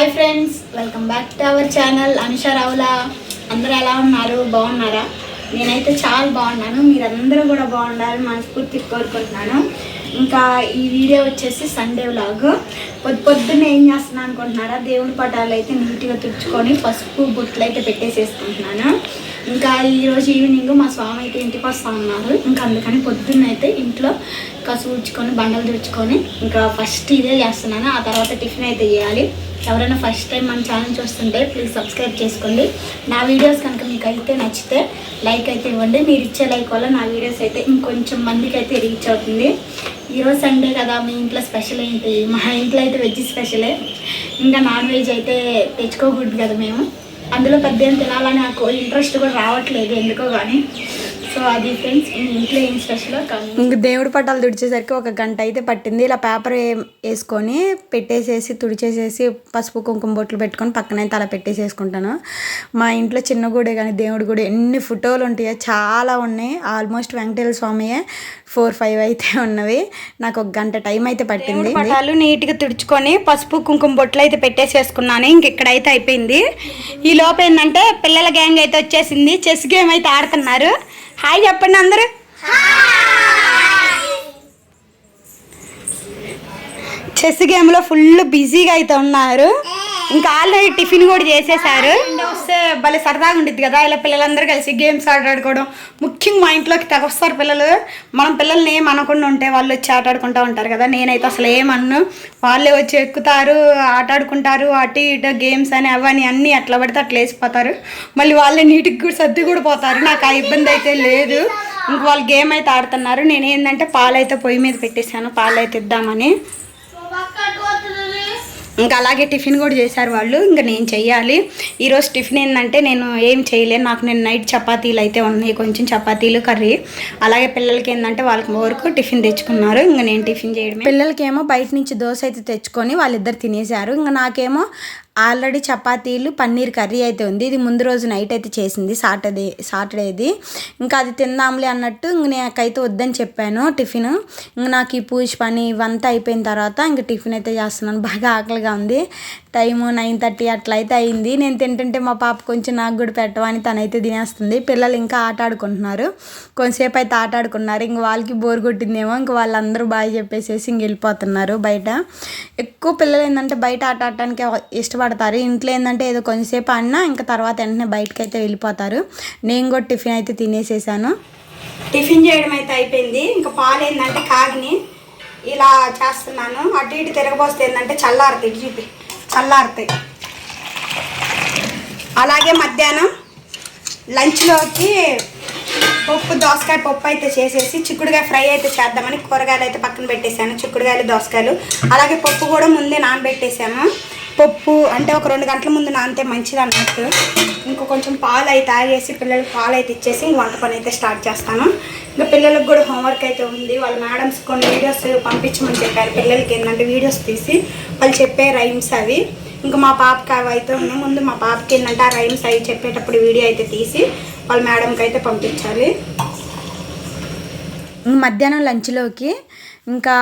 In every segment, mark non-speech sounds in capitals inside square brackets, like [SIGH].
Hi friends welcome back to our channel. Anusha Ravula అందరూ ఎలా ఉన్నారు? బాగున్నారా? నేనైతే చాలా బాగున్నాను. మీరందరూ కూడా బాగుండాలని మనస్ఫూర్తి కోరుకుంటున్నాను. ఇంకా ఈ వీడియో వచ్చేసి సండే వ్లాగ్ పొద్దు పొద్దున్న ఏం చేస్తున్నాను అనుకుంటున్నారా? దేవుడి పటాలు అయితే నీట్గా తుడుచుకొని పసుపు బుట్లు అయితే పెట్టేసేసుకుంటున్నాను. ఇంకా ఈరోజు ఈవినింగ్ మా స్వామి అయితే ఇంటికి వస్తా ఉన్నారు. ఇంకా అందుకని పొద్దున్న అయితే ఇంట్లో కసు బండలు తుడుచుకొని ఇంకా ఫస్ట్ ఇదే చేస్తున్నాను. ఆ తర్వాత టిఫిన్ అయితే చేయాలి. ఎవరైనా ఫస్ట్ టైం మన ఛానల్ చూస్తుంటే ప్లీజ్ సబ్స్క్రైబ్ చేసుకోండి. నా వీడియోస్ కనుక మీకు అయితే నచ్చితే లైక్ అయితే ఇవ్వండి. మీరు ఇచ్చే లైక్ వల్ల నా వీడియోస్ అయితే ఇంకొంచెం మందికి అయితే రీచ్ అవుతుంది. ఈరోజు సండే కదా మీ ఇంట్లో స్పెషల్ ఏంటి? మా ఇంట్లో అయితే వెజ్ స్పెషలే ఇంకా నాన్ వెజ్ అయితే తెచ్చుకోకూడదు కదా మేము. అందులో పెద్ద ఏం తినాలని నాకు ఇంట్రెస్ట్ కూడా రావట్లేదు ఎందుకో కానీ సో అది ఫ్రెండ్స్ మీ ఇంట్లో ఏం స్పెషల్ కానీ ఇంక దేవుడి పట్టాలు తుడిచేసరికి ఒక గంట అయితే పట్టింది. ఇలా పేపర్ వేసుకొని పెట్టేసేసి తుడిచేసేసి పసుపు కుంకుమ బొట్లు పెట్టుకొని పక్కనైతే అలా పెట్టేసేసుకుంటాను. మా ఇంట్లో చిన్న గుడి కానీ దేవుడి గుడి ఎన్ని ఫోటోలు ఉంటాయో చాలా ఉన్నాయి. ఆల్మోస్ట్ వెంకటేశ్వర స్వామియే ఫోర్ ఫైవ్ అయితే ఉన్నవి. నాకు ఒక గంట టైం అయితే పట్టింది. పటాలు నీట్గా తుడుచుకొని పసుపు కుంకుమ బొట్లు అయితే పెట్టేసేసుకున్నాను. ఇంక ఇక్కడైతే అయిపోయింది. ఈ లోపు ఏంటంటే పిల్లల గ్యాంగ్ అయితే వచ్చేసింది. చెస్ గేమ్ అయితే ఆడుతున్నారు. హాయ్ చెప్పండి అందరూ. చెస్ గేమ్లో ఫుల్ బిజీగా అయితే ఉన్నారు. ఇంకా ఆల్రెడీ టిఫిన్ కూడా చేసేసారు వస్తే భలే సరదాగా ఉండిద్ది కదా. ఇలా పిల్లలందరూ కలిసి గేమ్స్ ఆడాడుకోవడం. ముఖ్యంగా మా ఇంట్లోకి తెగ వస్తారు పిల్లలు. మనం పిల్లల్ని ఏం అనకుండా ఉంటే వాళ్ళు వచ్చి ఆటాడుకుంటూ ఉంటారు కదా. నేనైతే అసలు ఏమన్ను వాళ్ళే వచ్చి ఎక్కుతారు ఆటాడుకుంటారు అటు ఇటు గేమ్స్ అని అవని అన్నీ అట్లా పడితే అట్లా వేసిపోతారు. మళ్ళీ వాళ్ళే నీటికి కూడా సర్ది కూడా పోతారు. నాకు ఆ ఇబ్బంది అయితే లేదు. ఇంక వాళ్ళు గేమ్ అయితే ఆడుతున్నారు. నేను ఏంటంటే పాలు అయితే పొయ్యి మీద పెట్టేశాను. పాలు అయితే ఇద్దామని. ఇంకా అలాగే టిఫిన్ కూడా చేశారు వాళ్ళు. ఇంకా నేను చెయ్యాలి. ఈరోజు టిఫిన్ ఏంటంటే నేను ఏం చేయలేను. నాకు నేను నైట్ చపాతీలు అయితే ఉన్నాయి. కొంచెం చపాతీలు కర్రీ. అలాగే పిల్లలకి ఏంటంటే వాళ్ళకి వరకు టిఫిన్ తెచ్చుకున్నారు. ఇంకా నేను టిఫిన్ చేయడం పిల్లలకేమో బయట నుంచి దోశ అయితే తెచ్చుకొని వాళ్ళిద్దరు తినేశారు. ఇంకా నాకేమో ఆల్రెడీ చపాతీలు పన్నీర్ కర్రీ అయితే ఉంది. ఇది ముందు రోజు నైట్ అయితే చేసింది సాటర్డే సాటర్డేది. ఇంకా అది తిందాంలే అన్నట్టు ఇంక నాకైతే వద్దని చెప్పాను టిఫిన్. ఇంక నాకు ఈ పూజ పని ఇవంతా అయిపోయిన తర్వాత ఇంక టిఫిన్ అయితే చేస్తున్నాను. బాగా ఆకలిగా ఉంది. టైము నైన్ థర్టీ అట్లా అయితే అయింది. నేను తింటుంటే మా పాప కొంచెం నాకు కూడా పెట్టవని తనైతే తినేస్తుంది. పిల్లలు ఇంకా ఆట ఆడుకుంటున్నారు. కొంతసేపు అయితే ఆట ఆడుకున్నారు. ఇంక వాళ్ళకి బోర్ కొట్టిందేమో ఇంక వాళ్ళందరూ బాగా చెప్పేసేసి ఇంక వెళ్ళిపోతున్నారు బయట. ఎక్కువ పిల్లలు ఏంటంటే బయట ఆట ఆడటానికి ఇష్టం ఇష్టపడతారు ఇంట్లో ఏంటంటే ఏదో కొంచెంసేపు ఆడినా ఇంకా తర్వాత వెంటనే బయటకు అయితే వెళ్ళిపోతారు. నేను కూడా టిఫిన్ అయితే తినేసేసాను. టిఫిన్ చేయడం అయితే అయిపోయింది. ఇంకా పాలు ఏంటంటే కాగిని ఇలా చేస్తున్నాను. అటు ఇటు తిరగబోస్తే ఏంటంటే చల్లారుతాయి. చూపి. చల్లారుతాయి. అలాగే మధ్యాహ్నం లంచ్లోకి పప్పు దోసకాయ పప్పు అయితే చేసేసి చిక్కుడుకాయ ఫ్రై అయితే చేద్దామని కూరగాయలు అయితే పక్కన పెట్టేశాను. చిక్కుడుకాయలు దోసకాయలు. అలాగే పప్పు కూడా ముందే నానబెట్టేసాము పప్పు అంటే ఒక రెండు గంటల ముందు నానితే మంచిది అన్నట్టు. ఇంకా కొంచెం పాలు అయితే తాగేసి పిల్లలకి పాలు అయితే ఇచ్చేసి వంట పని అయితే స్టార్ట్ చేస్తాను. ఇంకా పిల్లలకు కూడా హోంవర్క్ అయితే ఉంది. వాళ్ళ మేడమ్స్ కొన్ని వీడియోస్ పంపించమని చెప్పారు. పిల్లలకి ఏంటంటే వీడియోస్ తీసి వాళ్ళు చెప్పే రైమ్స్ అవి. ఇంకా మా పాపకి అవి అయితే ఉన్నాయి. ముందు మా పాపకి ఏంటంటే ఆ రైమ్స్ అవి చెప్పేటప్పుడు వీడియో అయితే తీసి వాళ్ళ మేడంకి అయితే పంపించాలి. మధ్యాహ్నం లంచ్లోకి ఇంకా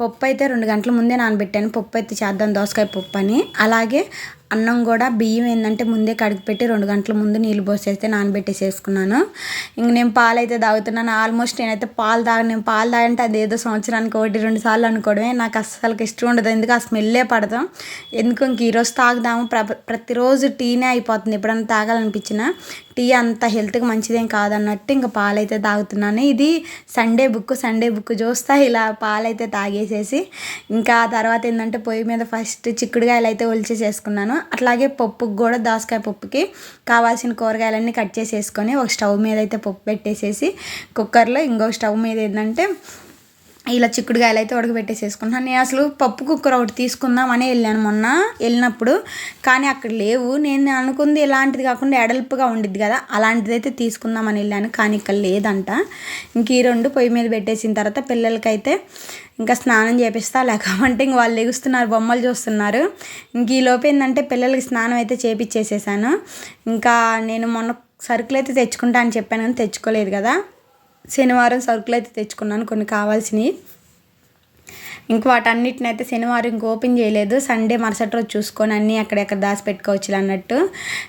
పప్పు అయితే రెండు గంటల ముందే నానబెట్టాను. పప్పు అయితే చేద్దాం దోసకాయ పప్పు అని అలాగే అన్నం కూడా బియ్యం ఏంటంటే ముందే కడిగిపెట్టి రెండు గంటల ముందు నీళ్ళు పోసేస్తే నానబెట్టేసేసుకున్నాను. ఇంక నేను పాలు అయితే తాగుతున్నాను. ఆల్మోస్ట్ నేనైతే పాలు తాగను నేను పాలు తాగంటే అది ఏదో సంవత్సరానికి ఒకటి రెండు సార్లు అనుకోవడమే. నాకు అస్సలు ఇష్టం ఉండదు. ఎందుకు ఆ స్మెల్లే పడతాం. ఎందుకు ఇంక ఈరోజు తాగుదాము. ప్ర ప్రతిరోజు టీనే అయిపోతుంది. ఎప్పుడన్నా తాగాలనిపించినా టీ అంత హెల్త్కి మంచిదేం కాదన్నట్టు ఇంకా పాలైతే తాగుతున్నాను. ఇది సండే బుక్ సండే బుక్ చూస్తా. ఇలా పాలైతే తాగేసేసి. ఇంకా తర్వాత ఏంటంటే పొయ్యి మీద ఫస్ట్ చిక్కుడుగాయలు అయితే ఒలిచేసేసుకున్నాను. అట్లాగే పప్పుకి కూడా దోసకాయ పప్పుకి కావాల్సిన కూరగాయలన్నీ కట్ చేసేసుకొని ఒక స్టవ్ మీద అయితే పప్పు పెట్టేసేసి కుక్కర్లో ఇంకో స్టవ్ మీద ఏంటంటే ఇలా చిక్కుడుగాయలు అయితే ఉడకబెట్టేసేసుకుంటున్నాను. నేను అసలు పప్పు కుక్కర్ ఒకటి తీసుకుందామని వెళ్ళాను మొన్న వెళ్ళినప్పుడు. కానీ అక్కడ లేవు. నేను అనుకుంది ఇలాంటిది కాకుండా ఎడల్పుగా ఉండిద్ది కదా అలాంటిది అయితే తీసుకుందామని వెళ్ళాను. కానీ ఇక్కడ లేదంట. ఇంక ఈ రెండు పొయ్యి మీద పెట్టేసిన తర్వాత పిల్లలకైతే ఇంకా స్నానం చేపిస్తా లేకపోతే ఇంక వాళ్ళు ఎగుస్తున్నారు బొమ్మలు చూస్తున్నారు. ఇంక ఈ లోపు ఏంటంటే పిల్లలకి స్నానం అయితే చేపిచ్చేసేసాను. ఇంకా నేను మొన్న సరుకులు అయితే తెచ్చుకుంటా అని చెప్పాను కానీ తెచ్చుకోలేదు కదా. శనివారం సరుకులు అయితే తెచ్చుకున్నాను కొన్ని కావాల్సినవి. ఇంక వాటన్నిటిని అయితే శనివారం ఇంక ఓపెన్ చేయలేదు. సండే మరుసటి రోజు చూసుకొని అన్నీ అక్కడెక్కడ దాచిపెట్టుకోవచ్చు అన్నట్టు.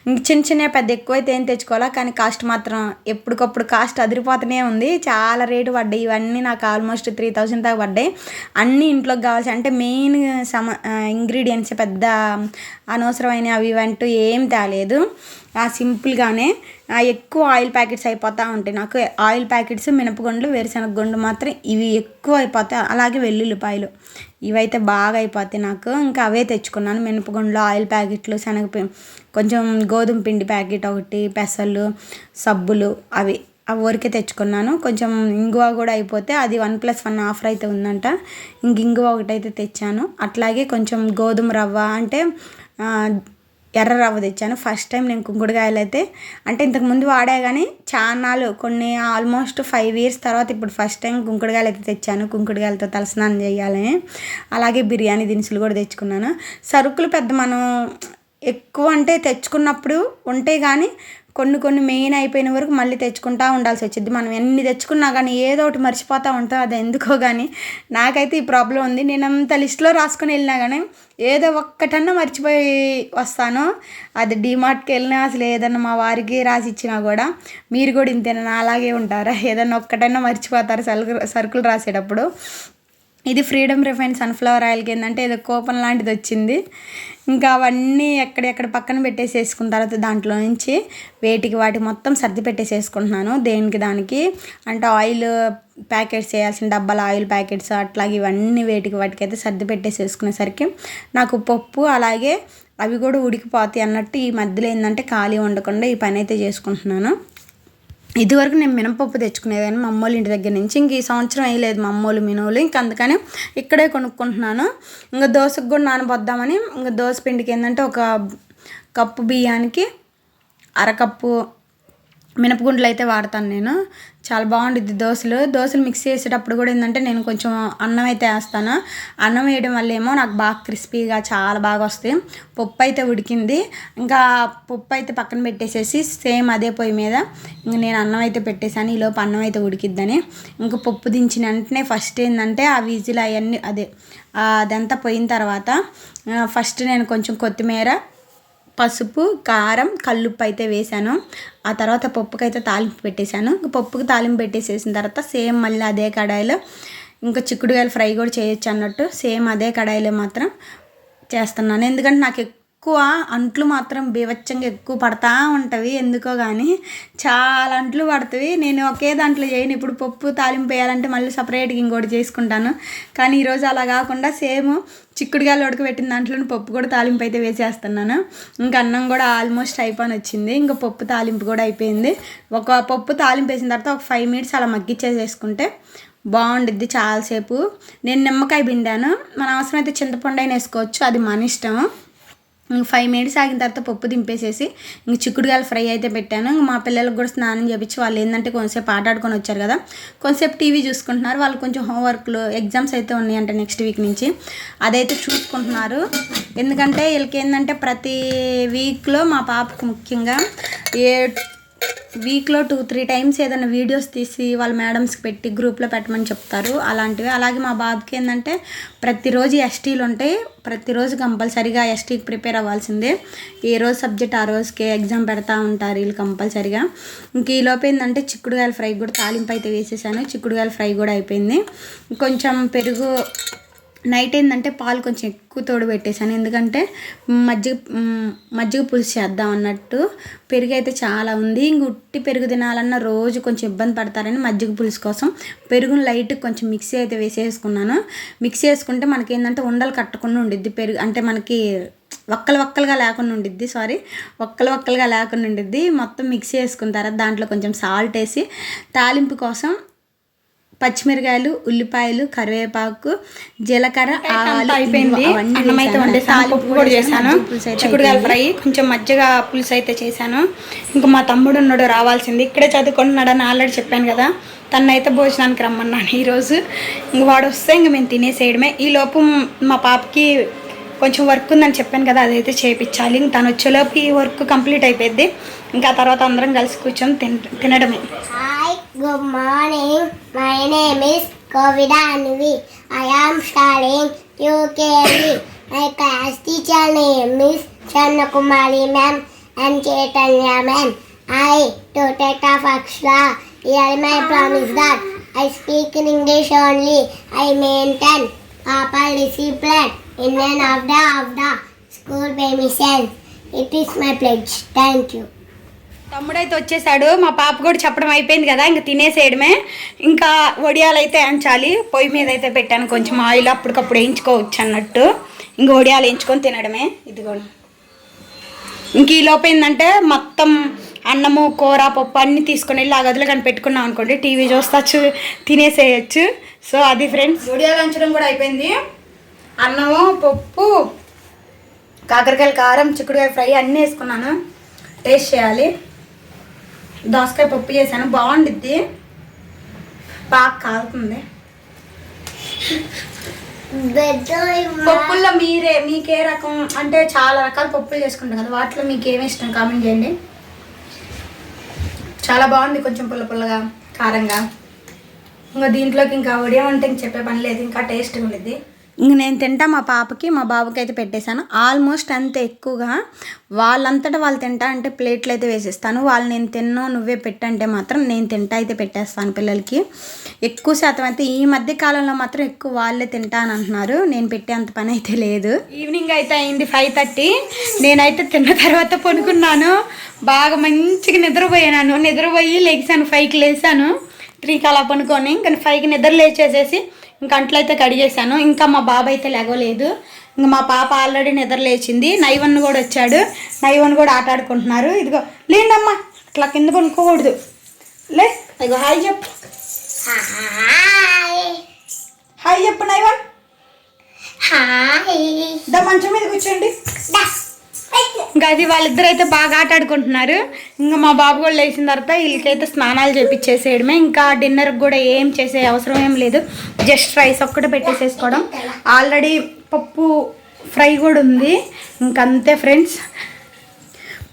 ఇంక చిన్న చిన్న పెద్ద ఎక్కువ అయితే ఏం తెచ్చుకోవాలా కానీ కాస్ట్ మాత్రం ఎప్పటికప్పుడు కాస్ట్ అదిరిపోతూనే ఉంది. చాలా రేటు పడ్డాయి. ఇవన్నీ నాకు ఆల్మోస్ట్ త్రీ థౌసండ్ దాకా పడ్డాయి. అన్నీ ఇంట్లోకి కావాల్సి అంటే మెయిన్ సమ ఇంగ్రీడియంట్స్ పెద్ద అనవసరమైన అవి ఇవంటూ ఏం తేలేదు. ఆ సింపుల్గానే ఎక్కువ ఆయిల్ ప్యాకెట్స్ అయిపోతూ ఉంటాయి. నాకు ఆయిల్ ప్యాకెట్స్ మినపగుండ్లు వేరుశనగ గుండు మాత్రం ఇవి ఎక్కువ అయిపోతాయి. అలాగే వెల్లుల్లిపాయలు. ఇవైతే బాగా అయిపోతాయి నాకు. ఇంకా అవే తెచ్చుకున్నాను. మినపగుండ్లు ఆయిల్ ప్యాకెట్లు శనగ కొంచెం గోధుమ పిండి ప్యాకెట్ ఒకటి పెసలు సబ్బులు అవి. అవి ఊరికే తెచ్చుకున్నాను. కొంచెం ఇంగువ కూడా అయిపోతే అది వన్ ప్లస్ వన్ ఆఫర్ అయితే ఉందంట. ఇంక ఇంగువ ఒకటైతే తెచ్చాను. అట్లాగే కొంచెం గోధుమ రవ్వ అంటే ఎర్ర రవ్వ తెచ్చాను. ఫస్ట్ టైం నేను కుంకుడుకాయలు అయితే అంటే ఇంతకుముందు వాడా కానీ చానాలు కొన్ని ఆల్మోస్ట్ ఫైవ్ ఇయర్స్ తర్వాత ఇప్పుడు ఫస్ట్ టైం కుంకుడుకాయలు అయితే తెచ్చాను. కుంకుడుకాయలతో తలస్నానం చేయాలని అలాగే బిర్యానీ దినుసులు కూడా తెచ్చుకున్నాను. సరుకులు పెద్ద మనం ఎక్కువ అంటే తెచ్చుకున్నప్పుడు ఉంటే కానీ కొన్ని కొన్ని మెయిన్ అయిపోయిన వరకు మళ్ళీ తెచ్చుకుంటా ఉండాల్సి వచ్చింది. మనం ఎన్ని తెచ్చుకున్నా కానీ ఏదో ఒకటి మర్చిపోతూ ఉంటాం. అది ఎందుకో కానీ నాకైతే ఈ ప్రాబ్లం ఉంది. నేను అంత లిస్ట్లో రాసుకొని వెళ్ళినా కానీ ఏదో ఒక్కటన్నా మర్చిపోయి వస్తాను. అది డిమార్ట్కి వెళ్ళినా అసలు ఏదన్నా మా వారికి రాసి ఇచ్చినా కూడా మీరు కూడా ఇంతేనా? అలాగే ఉంటారా? ఏదన్నా ఒక్కటన్నా మర్చిపోతారు సరుకులు సరుకులు రాసేటప్పుడు. ఇది ఫ్రీడమ్ రిఫైన్ సన్ఫ్లవర్ ఆయిల్కి ఏంటంటే ఏదో కూపన్ లాంటిది వచ్చింది. ఇంకా అవన్నీ ఎక్కడెక్కడ పక్కన పెట్టేసేసుకున్న తర్వాత దాంట్లో నుంచి వేటికి వాటి మొత్తం సర్ది పెట్టేసేసుకుంటున్నాను. దేనికి దానికి అంటే ఆయిల్ ప్యాకెట్స్ వేయాల్సిన డబ్బాల ఆయిల్ ప్యాకెట్స్ అట్లాగే ఇవన్నీ వేటికి వాటికి అయితే సర్ది పెట్టేసేసుకునేసరికి నాకు పప్పు అలాగే అవి కూడా ఉడికిపోతాయి అన్నట్టు ఈ మధ్యలో ఏంటంటే ఖాళీ ఉండకుండా ఈ పని అయితే చేసుకుంటున్నాను. ఇదివరకు నేను మినపప్పు తెచ్చుకునేదాన్ని మా అమ్మోళ్ళ ఇంటి దగ్గర నుంచి. ఇంక ఈ సంవత్సరం వేయలేదు మా అమ్మోళ్ళు మినోళ్ళు ఇంక అందుకని ఇక్కడే కొనుక్కుంటున్నాను. ఇంకా దోశకు కూడా నానబోద్దామని ఇంకా దోశ పిండికి ఏంటంటే ఒక కప్పు బియ్యానికి అరకప్పు మినపగుండ్లు అయితే వాడతాను నేను. చాలా బాగుంటుంది దోశలు. దోశలు మిక్స్ చేసేటప్పుడు కూడా ఏంటంటే నేను కొంచెం అన్నం అయితే వేస్తాను. అన్నం వేయడం వల్ల ఏమో నాకు బాగా క్రిస్పీగా చాలా బాగా వస్తాయి. పప్పు అయితే ఉడికింది. ఇంకా పప్పు అయితే పక్కన పెట్టేసేసి సేమ్ అదే పొయ్యి మీద నేను అన్నం అయితే పెట్టేశాను ఈలోపు అన్నం అయితే ఉడికిద్దని. ఇంకా పప్పు దించిన వెంటనే ఫస్ట్ ఏంటంటే ఆ విజిల్ అవన్నీ అదే అదంతా పోయిన తర్వాత ఫస్ట్ నేను కొంచెం కొత్తిమీర పసుపు కారం కల్లుప్పు అయితే వేసాను ఆ తర్వాత పప్పుకైతే తాలింపు పెట్టేశాను. ఇంకా పప్పుకి తాలింపు పెట్టేసేసిన తర్వాత సేమ్ మళ్ళీ అదే కడాయిలో ఇంకా చిక్కుడుకాయలు ఫ్రై కూడా చేయొచ్చు అన్నట్టు సేమ్ అదే కడాయిలో మాత్రం చేస్తున్నాను. ఎందుకంటే నాకు ఎక్కువ అంట్లు మాత్రం బీభత్సంగా ఎక్కువ పడతా ఉంటవి ఎందుకో కానీ చాలా అంట్లు పడుతుంది నేను ఒకే దాంట్లో చేయను. ఇప్పుడు పప్పు తాలింపు వేయాలంటే మళ్ళీ సపరేట్గా ఇంకోటి చేసుకుంటాను. కానీ ఈరోజు అలా కాకుండా సేమ్ చిక్కుడుగాయలు ఉడకబెట్టిన దాంట్లో పప్పు కూడా తాలింపు అయితే వేసేస్తున్నాను. ఇంకా అన్నం కూడా ఆల్మోస్ట్ అయిపోయి వచ్చింది. ఇంకా పప్పు తాలింపు కూడా అయిపోయింది. ఒక పప్పు తాలింపు వేసిన తర్వాత ఒక ఫైవ్ మినిట్స్ అలా మగ్గిచ్చేసేసుకుంటే బాగుండిద్ది చాలాసేపు. నేను నిమ్మకాయ పిండాను. మన అవసరం అయితే చింతపండు అయినా వేసుకోవచ్చు. అది మన ఇష్టం. ఫైవ్ మినిట్స్ ఆగిన తర్వాత పప్పు దింపేసేసి ఇంక చిక్కుడుగాయలు ఫ్రై అయితే పెట్టాను. ఇంక మా పిల్లలకు కూడా స్నానం చేపించి వాళ్ళు ఏంటంటే కొంతసేపు ఆట ఆడుకొని వచ్చారు కదా. కొంతసేపు టీవీ చూసుకుంటున్నారు. వాళ్ళు కొంచెం హోంవర్క్లు ఎగ్జామ్స్ అయితే ఉన్నాయంట నెక్స్ట్ వీక్ నుంచి. అదైతే చూసుకుంటున్నారు. ఎందుకంటే వీళ్ళకి ఏంటంటే ప్రతి వీక్లో మా పాపకు ముఖ్యంగా ఏ వీక్లో టూ త్రీ టైమ్స్ ఏదైనా వీడియోస్ తీసి వాళ్ళ మేడమ్స్కి పెట్టి గ్రూప్లో పెట్టమని చెప్తారు. అలాంటివి. అలాగే మా బాబుకి ఏంటంటే ప్రతిరోజు ఎస్టీలు ఉంటాయి ప్రతిరోజు కంపల్సరీగా ఎస్టీకి ప్రిపేర్ అవ్వాల్సిందే. ఏ రోజు సబ్జెక్ట్ ఆ రోజుకే ఎగ్జామ్ పెడతా ఉంటారు వీళ్ళు కంపల్సరీగా. ఇంక ఈ లోపు ఏంటంటే చిక్కుడుగాయల ఫ్రై కూడా తాలింపు అయితే వేసేసాను. చిక్కుడుగాయల ఫ్రై కూడా అయిపోయింది. కొంచెం పెరుగు నైట్ ఏంటంటే పాలు కొంచెం ఎక్కువ తోడు పెట్టేశాను. ఎందుకంటే మజ్జిగ మజ్జిగ పులుసు చేద్దాం అన్నట్టు పెరుగు అయితే చాలా ఉంది. ఇంక ఉట్టి పెరుగు తినాలన్న రోజు కొంచెం ఇబ్బంది పడతారని మజ్జిగ పులుసు కోసం పెరుగును లైట్ కొంచెం మిక్సీ అయితే వేసేసుకున్నాను. మిక్సీ వేసుకుంటే మనకి ఏంటంటే ఉండలు కట్టకుండా ఉండిద్ది పెరుగు. అంటే మనకి వక్కలు వక్కలుగా లేకుండా ఉండిద్ది సారీ ఒక్కలు ఒక్కలుగా లేకుండా ఉండిద్ది. మొత్తం మిక్సీ వేసుకున్న తర్వాత దాంట్లో కొంచెం సాల్ట్ వేసి తాలింపు కోసం పచ్చిమిరకాయలు ఉల్లిపాయలు కరివేపాకు జీలకర్ర ఆవాలు అయిపోయింది. అన్నం అయితే. వండేసాను. పప్పు కూడా చేశాను. చిక్కుడుకాయల అయిపోయింది. ఫ్రై కొంచెం మజ్జిగ పులుసు అయితే చేశాను. ఇంకా మా తమ్ముడు ఉన్నాడు రావాల్సింది. ఇక్కడే చదువుకుంటున్నాడని ఆల్రెడీ చెప్పాను కదా. తను అయితే భోజనానికి రమ్మన్నాను ఈరోజు. ఇంక వాడు వస్తే ఇంక మేము తినేసేయడమే. ఈ లోపు మా పాపకి కొంచెం వర్క్ ఉందని చెప్పాను కదా అదైతే చేయించాలి ఇంక తను వచ్చేలోపు ఈ వర్క్ కంప్లీట్ అయిపోద్ది ఇంకా తర్వాత అందరం కలిసి కూర్చొని తిన తినడమే. Hi good morning my name is కోవిడానివి I am starting UKG my class teacher name is Chandrakumari ma'am and Chaitanya ma'am I టోటేటా of year my promise that I speak in English only I maintain proper discipline in and of the of the school permission it is my pledge thank you తమ్ముడైతే వచ్చేసాడు. మా పాప కూడా చెప్పడం అయిపోయింది కదా ఇంకా తినేసేయడమే. ఇంకా వడియాలు అయితే ఎంచాలి పొయ్యి మీద అయితే పెట్టాను కొంచెం ఆయిల్ అప్పటికప్పుడు వేయించుకోవచ్చు అన్నట్టు. ఇంకా వడియాలు వేయించుకొని తినడమే ఇదిగోండి. ఇంక ఈ లోపు ఏంటంటే మొత్తం అన్నము కూర పప్పు అన్నీ తీసుకొని వెళ్ళి ఆ గదిలో కానీ పెట్టుకున్నాం అనుకోండి. టీవీ చూస్తచ్చు తినేసేయచ్చు. సో అది ఫ్రెండ్స్. వడియాలు అంచడం కూడా అయిపోయింది. అన్నము పప్పు కాకరకాయల కారం చిక్కుడుకాయ ఫ్రై అన్నీ వేసుకున్నాను. టేస్ట్ చేయాలి. దోసకాయ పప్పు చేశాను. బాగుండిద్ది. బాగా కాలుతుంది. పప్పుల్లో మీరే మీకే రకం? అంటే చాలా రకాల పప్పులు చేసుకుంటాం కదా వాటిలో మీకు ఏమి ఇష్టం? కామెంట్ చేయండి. చాలా బాగుంది కొంచెం పుల్ల పుల్లగా కారంగా. ఇంకా దీంట్లోకి ఇంకా ఉడియం అంటే ఇంక చెప్పే పని లేదు ఇంకా టేస్ట్గా ఉండిద్ది. ఇంక నేను తింటా మా పాపకి మా బాబుకి అయితే పెట్టేశాను. ఆల్మోస్ట్ అంతే ఎక్కువగా. వాళ్ళంతటా వాళ్ళు తింటా అంటే ప్లేట్లు అయితే వేసేస్తాను. వాళ్ళు నేను తిన్నో నువ్వే పెట్టంటే మాత్రం నేను తింటా అయితే పెట్టేస్తాను పిల్లలకి. ఎక్కువ శాతం అయితే ఈ మధ్య కాలంలో మాత్రం ఎక్కువ వాళ్ళే తింటా అని అంటున్నారు. నేను పెట్టే అంత పని అయితే లేదు. ఈవినింగ్ అయితే అయింది ఫైవ్ థర్టీ. నేనైతే తిన్న తర్వాత పనుకున్నాను బాగా మంచిగా నిద్రపోయాను. నిద్రపోయి లేచాను ఫైవ్కి లేచాను. త్రీకి అలా పనుకొని ఇంకా ఫైవ్కి నిద్ర లేచేసేసి ఇంకా అంట్లయితే కడిగేశాను. ఇంకా మా బాబు అయితే లేగలేదు ఇంకా మా పాప ఆల్రెడీ నిద్ర లేచింది. నైవన్ కూడా వచ్చాడు. నైవన్ కూడా ఆట ఆడుకుంటున్నారు. ఇదిగో లేండమ్మా. అట్లా కింద పనుకోకూడదు లే ఇదిగో హాయ్ చెప్పు. హాయ్. చెప్పు నైవన్. Hi. దా మంచం మీద కూర్చోండి. ఇంకా అది వాళ్ళిద్దరు అయితే బాగా ఆట ఆడుకుంటున్నారు ఇంకా మా బాబు కూడా లేచిన తర్వాత వీళ్ళకైతే స్నానాలు చేపించేసేయడమే ఇంకా డిన్నర్కి కూడా ఏం చేసే అవసరం ఏం లేదు. జస్ట్ రైస్ ఒక్కటే పెట్టేసేసుకోవడం. ఆల్రెడీ పప్పు ఫ్రై కూడా ఉంది. ఇంకంతే ఫ్రెండ్స్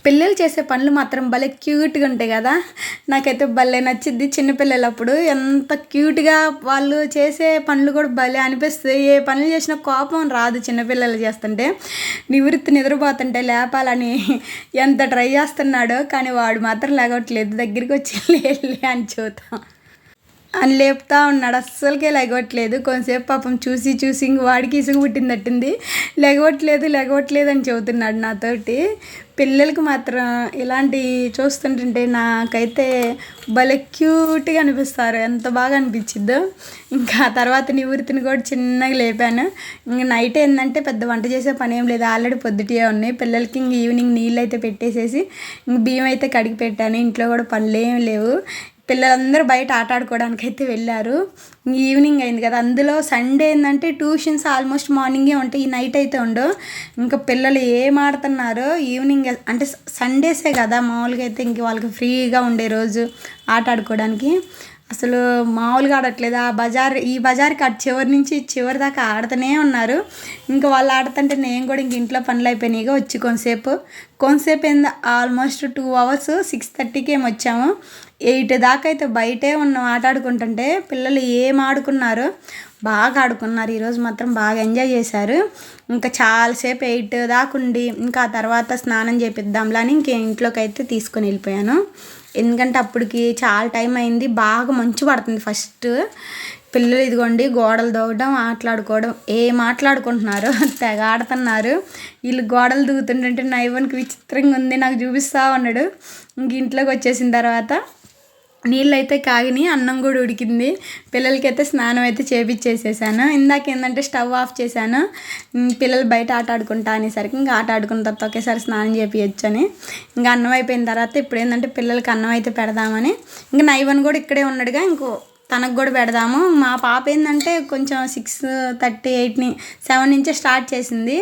పిల్లలు చేసే పనులు మాత్రం భలే క్యూట్గా ఉంటాయి కదా. నాకైతే భలే నచ్చింది చిన్నపిల్లలప్పుడు. ఎంత క్యూట్గా వాళ్ళు చేసే పనులు కూడా భలే అనిపిస్తుంది ఏ పనులు చేసినా కోపం రాదు చిన్నపిల్లలు చేస్తుంటే. నివృత్తి నిద్రపోతుంటే లేపాలని ఎంత ట్రై చేస్తున్నాడో కానీ వాడు మాత్రం లేగట్లేదు దగ్గరికి వచ్చి [LAUGHS] లేలే అని చూద్దాం. అని లేపుతా ఉన్నాడు. అస్సలకే లెగవట్లేదు. కొంతసేపు పాపం చూసి చూసి ఇంక వాడికి ఇసుగు పుట్టిందట్టుంది. లెగవట్లేదు లెగవట్లేదు అని చెబుతున్నాడు నాతోటి. పిల్లలకు మాత్రం ఇలాంటి చూస్తుంటుంటే నాకైతే భలే క్యూట్గా అనిపిస్తారు. ఎంత బాగా అనిపించిద్దో. ఇంకా ఆ తర్వాత నివృత్తిని కూడా చిన్నగా లేపాను. ఇంకా నైట్ ఏంటంటే పెద్ద వంట చేసే పని ఏం లేదు. ఆల్రెడీ పొద్దుటే ఉన్నాయి. పిల్లలకి ఇంక ఈవినింగ్ నీళ్ళు అయితే పెట్టేసేసి ఇంక బియ్యం అయితే కడిగి పెట్టాను. ఇంట్లో కూడా పనులు ఏం లేవు. పిల్లలందరూ బయట ఆట ఆడుకోవడానికి అయితే వెళ్ళారు ఈవినింగ్ అయింది కదా. అందులో సండే ఏంటంటే ట్యూషన్స్ ఆల్మోస్ట్ మార్నింగే ఉంటాయి. ఈ నైట్ అయితే ఉండవు. ఇంకా పిల్లలు ఏం ఆడుతున్నారో ఈవినింగ్ అంటే సండేసే కదా మామూలుగా అయితే ఇంక వాళ్ళకి ఫ్రీగా ఉండే రోజు ఆట ఆడుకోవడానికి. అసలు మామూలుగా ఆడట్లేదు? ఆ బజార్ ఈ బజార్కి అటు చివరి నుంచి చివరి దాకా ఆడుతూనే ఉన్నారు. ఇంకా వాళ్ళు ఆడుతుంటే నేను కూడా ఇంక ఇంట్లో పనులు అయిపోయినాయి వచ్చి కొంతసేపు. కొంతసేపు ఏంది? ఆల్మోస్ట్ టూ అవర్స్ సిక్స్ థర్టీకి ఏమి వచ్చాము. ఎయిట్ దాకా అయితే బయటే ఉన్నాం ఆట ఆడుకుంటుంటే పిల్లలు ఏం ఆడుకున్నారు? బాగా ఆడుకున్నారు. ఈరోజు మాత్రం బాగా ఎంజాయ్ చేశారు. ఇంకా చాలాసేపు ఎయిట్ దాకా ఉండి ఇంకా ఆ తర్వాత స్నానం చేపిద్దాంలా అని ఇంక ఇంట్లోకి అయితే తీసుకొని వెళ్ళిపోయాను. ఎందుకంటే అప్పటికి చాలా టైం అయింది. బాగా మంచు పడుతుంది ఫస్ట్ పిల్లలు ఇదిగోండి గోడలు దూవడం ఆటలాడుకోవడం ఏం మాట్లాడుకుంటున్నారు? [LAUGHS] తెగ ఆడుతున్నారు. వీళ్ళు గోడలు దూకుతుంటే నైవన్కి విచిత్రంగా ఉంది నాకు చూపిస్తా ఉన్నాడు ఇంక ఇంట్లోకి వచ్చేసిన తర్వాత నీళ్ళు అయితే కాగిని అన్నం కూడా ఉడికింది. పిల్లలకైతే స్నానం అయితే చేపించేసేసాను ఇందాక ఏంటంటే స్టవ్ ఆఫ్ చేశాను. పిల్లలు బయట ఆట ఆడుకుంటా అనేసరికి ఇంకా ఆట ఆడుకున్న తర్వాత ఒకేసారి స్నానం చేపించచ్చు అని ఇంకా అన్నం అయిపోయిన తర్వాత ఇప్పుడు ఏంటంటే పిల్లలకి అన్నం అయితే పెడదామని. ఇంకా నైవన్ కూడా ఇక్కడే ఉన్నాడుగా ఇంకో తనకు కూడా పెడదాము. మా పాప ఏంటంటే కొంచెం సిక్స్ థర్టీ ఎయిట్ని సెవెన్ నుంచే స్టార్ట్ చేసింది.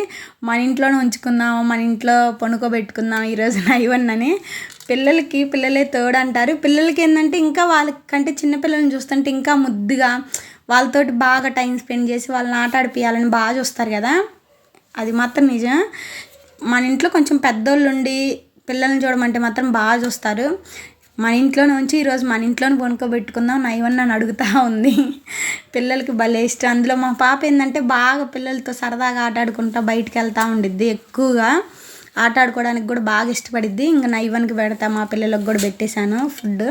మన ఇంట్లోనే ఉంచుకుందాము మన ఇంట్లో పనుకోబెట్టుకుందాం ఈరోజు నైవన్ అని. పిల్లలకి పిల్లలే థర్డ్ అంటారు. పిల్లలకి ఏంటంటే ఇంకా వాళ్ళకంటే చిన్నపిల్లల్ని చూస్తుంటే ఇంకా ముద్దుగా వాళ్ళతోటి బాగా టైం స్పెండ్ చేసి వాళ్ళని ఆట ఆడిపియాలని బాగా చూస్తారు కదా. అది మాత్రం నిజం. మన ఇంట్లో కొంచెం పెద్దోళ్ళు ఉండి పిల్లల్ని చూడమంటే మాత్రం బాగా చూస్తారు. మన ఇంట్లో నుంచి ఈరోజు మన ఇంట్లోనే కొనుక్కోబెట్టుకుందాం నైవన్ నన్ను అడుగుతూ ఉంది. పిల్లలకి భలే ఇష్టం. అందులో మా పాప ఏంటంటే బాగా పిల్లలతో సరదాగా ఆటాడుకుంటా బయటకు బయటికి వెళ్తూ ఉండిద్ది ఎక్కువగా. ఆట ఆడుకోవడానికి కూడా బాగా ఇష్టపడిద్ది. ఇంకా నైవన్కి పెడతా మా పిల్లలకు కూడా పెట్టేశాను ఫుడ్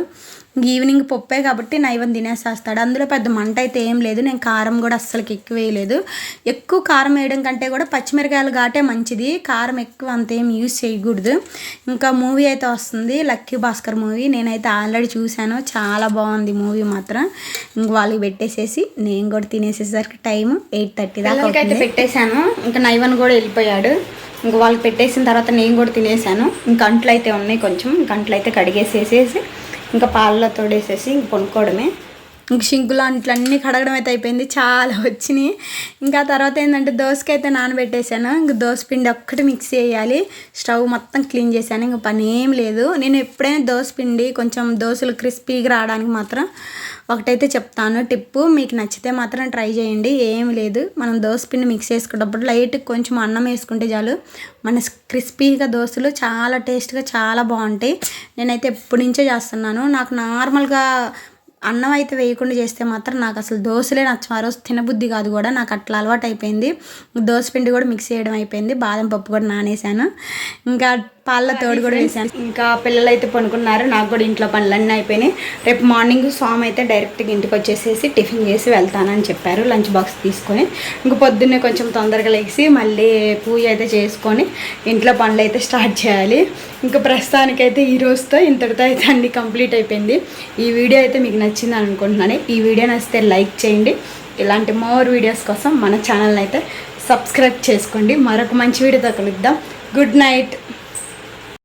ఈవినింగ్ పప్పే కాబట్టి నైవన్ తినేసేస్తాడు. అందులో పెద్ద మంట అయితే ఏం లేదు. నేను కారం కూడా అస్సలకి ఎక్కువ వేయలేదు. ఎక్కువ కారం వేయడం కంటే కూడా పచ్చిమిరకాయలు ఘాటే మంచిది. కారం ఎక్కువ అంత ఏం యూజ్ చేయకూడదు. ఇంకా మూవీ అయితే వస్తుంది లక్కీ భాస్కర్ మూవీ. నేనైతే ఆల్రెడీ చూశాను. చాలా బాగుంది మూవీ మాత్రం. ఇంక వాళ్ళకి పెట్టేసేసి నేను కూడా తినేసేసరికి టైం ఎయిట్ థర్టీ దాకా పెట్టేశాను. ఇంకా నైవన్ కూడా వెళ్ళిపోయాడు. ఇంక వాళ్ళకి పెట్టేసిన తర్వాత నేను కూడా తినేసాను. ఇంక అంట్లు అయితే ఉన్నాయి కొంచెం. ఇంకా అంట్లు అయితే కడిగేసేసేసి ఇంకా పాలలో తోడేసేసి ఇంక కొనుక్కోవడమే ఇంక షింకులు అంట్లన్నీ కడగడం అయితే అయిపోయింది చాలా వచ్చినాయి. ఇంకా తర్వాత ఏంటంటే దోసకాయ అయితే నానబెట్టేశాను. ఇంక దోశ పిండి ఒక్కటి మిక్స్ చేయాలి. స్టవ్ మొత్తం క్లీన్ చేశాను. ఇంక పని ఏం లేదు. నేను ఎప్పుడైనా దోశ పిండి కొంచెం దోశలు క్రిస్పీగా రావడానికి మాత్రం ఒకటైతే చెప్తాను. టిప్పు మీకు నచ్చితే మాత్రం ట్రై చేయండి. ఏం లేదు. మనం దోశ పిండి మిక్స్ చేసుకున్నప్పుడు లైట్ కొంచెం అన్నం వేసుకుంటే చాలు. మన క్రిస్పీగా దోశలు చాలా టేస్ట్గా చాలా బాగుంటాయి. నేనైతే ఎప్పటి నుంచో చేస్తున్నాను. నాకు నార్మల్గా అన్నం అయితే వేయకుండా చేస్తే మాత్రం నాకు అసలు దోశలే నచ్చం ఆ రోజు తినబుద్ధి కాదు కూడా. నాకు అట్లా అలవాటు అయిపోయింది. దోశ పిండి కూడా మిక్స్ చేయడం అయిపోయింది. బాదం పప్పు కూడా నానేసాను ఇంకా పాల తోడు కూడా వేసాను ఇంకా పిల్లలు అయితే పనుకున్నారు. నాకు కూడా ఇంట్లో పనులన్నీ అయిపోయినాయి. రేపు మార్నింగ్ స్వామి అయితే డైరెక్ట్గా ఇంటికి వచ్చేసేసి టిఫిన్ చేసి వెళ్తానని చెప్పారు. లంచ్ బాక్స్ తీసుకొని. ఇంక పొద్దున్నే కొంచెం తొందరగా లేచి మళ్ళీ పూజ అయితే చేసుకొని ఇంట్లో పనులు అయితే స్టార్ట్ చేయాలి. ఇంకా ప్రస్తుతానికైతే ఈ రోజుతో ఇంతటితో అయితే అన్ని కంప్లీట్ అయిపోయింది. ఈ వీడియో అయితే మీకు నచ్చింది అనుకుంటున్నాను. ఈ వీడియో నచ్చితే లైక్ చేయండి. ఇలాంటి మోర్ వీడియోస్ కోసం మన ఛానల్ అయితే సబ్స్క్రైబ్ చేసుకోండి. మరొక మంచి వీడియోతో కలుద్దాం. Good night.